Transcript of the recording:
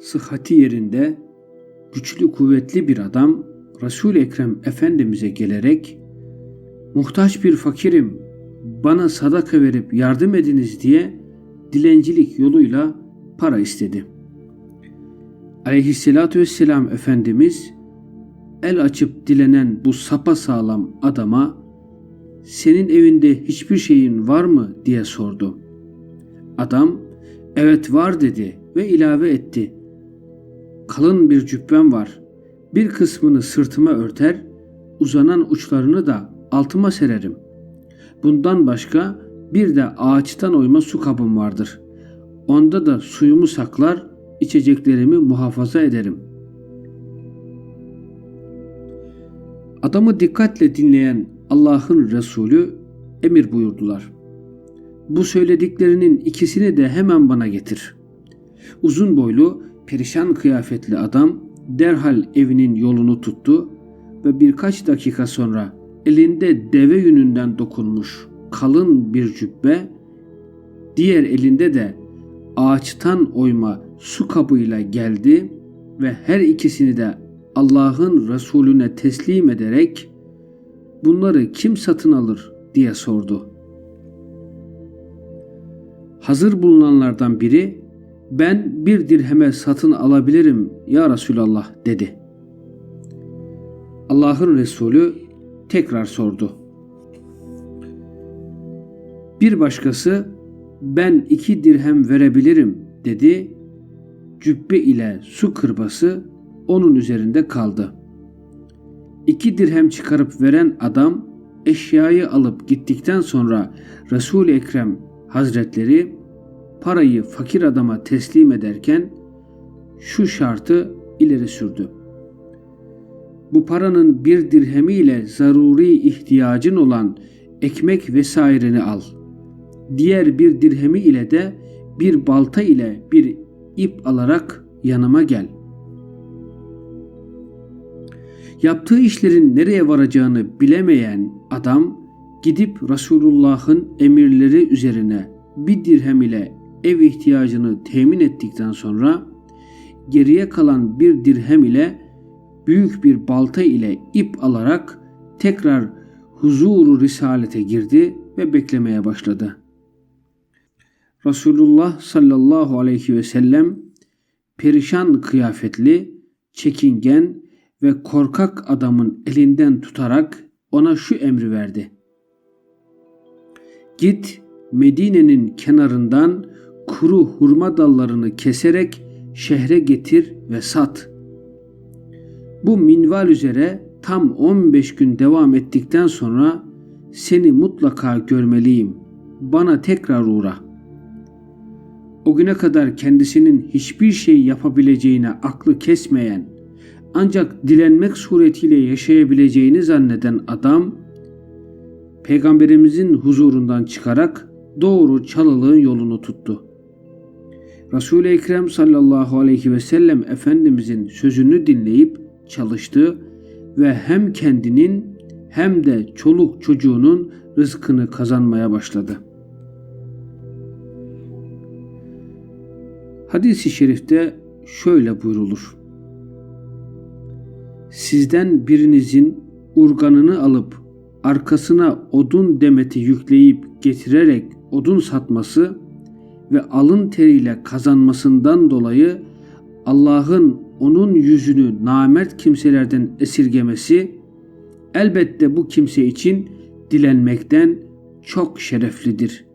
sıhhati yerinde güçlü kuvvetli bir adam Resul Ekrem Efendimize gelerek muhtaç bir fakirim bana sadaka verip yardım ediniz diye dilencilik yoluyla para istedi. Aleyhisselatü vesselam Efendimiz el açıp dilenen bu sapa sağlam adama senin evinde hiçbir şeyin var mı diye sordu. Adam evet var dedi ve ilave etti. Kalın bir cübbem var. Bir kısmını sırtıma örter, uzanan uçlarını da altıma sererim. Bundan başka bir de ağaçtan oyma su kabım vardır. Onda da suyumu saklar, içeceklerimi muhafaza ederim. Adamı dikkatle dinleyen Allah'ın Resulü emir buyurdular. Bu söylediklerinin ikisini de hemen bana getir. Uzun boylu, perişan kıyafetli adam derhal evinin yolunu tuttu ve birkaç dakika sonra elinde deve yününden dokunmuş kalın bir cübbe, diğer elinde de ağaçtan oyma su kabıyla geldi ve her ikisini de Allah'ın Resulüne teslim ederek bunları kim satın alır diye sordu. Hazır bulunanlardan biri ben bir dirheme satın alabilirim ya Resulallah dedi. Allah'ın Resulü tekrar sordu. Bir başkası ben iki dirhem verebilirim dedi. Cübbe ile su kırbası onun üzerinde kaldı. İki dirhem çıkarıp veren adam eşyayı alıp gittikten sonra Resul-i Ekrem Hazretleri parayı fakir adama teslim ederken şu şartı ileri sürdü. Bu paranın bir dirhemiyle zaruri ihtiyacın olan ekmek vesaireni al. Diğer bir dirhemi ile de bir balta ile bir ip alarak yanıma gel. Yaptığı işlerin nereye varacağını bilemeyen adam gidip Resulullah'ın emirleri üzerine bir dirhem ile ev ihtiyacını temin ettikten sonra geriye kalan bir dirhem ile büyük bir balta ile ip alarak tekrar huzuru risalete girdi ve beklemeye başladı. Resulullah sallallahu aleyhi ve sellem perişan kıyafetli, çekingen ve korkak adamın elinden tutarak ona şu emri verdi. Git Medine'nin kenarından kuru hurma dallarını keserek şehre getir ve sat. Bu minval üzere tam 15 gün devam ettikten sonra seni mutlaka görmeliyim. Bana tekrar uğra. O güne kadar kendisinin hiçbir şey yapabileceğine aklı kesmeyen ancak dilenmek suretiyle yaşayabileceğini zanneden adam peygamberimizin huzurundan çıkarak doğru çalılığın yolunu tuttu. Resul-i Ekrem sallallahu aleyhi ve sellem Efendimizin sözünü dinleyip çalıştı ve hem kendinin hem de çoluk çocuğunun rızkını kazanmaya başladı. Hadis-i şerifte şöyle buyrulur. Sizden birinizin urganını alıp arkasına odun demeti yükleyip getirerek odun satması ve alın teriyle kazanmasından dolayı Allah'ın onun yüzünü namert kimselerden esirgemesi elbette bu kimse için dilenmekten çok şereflidir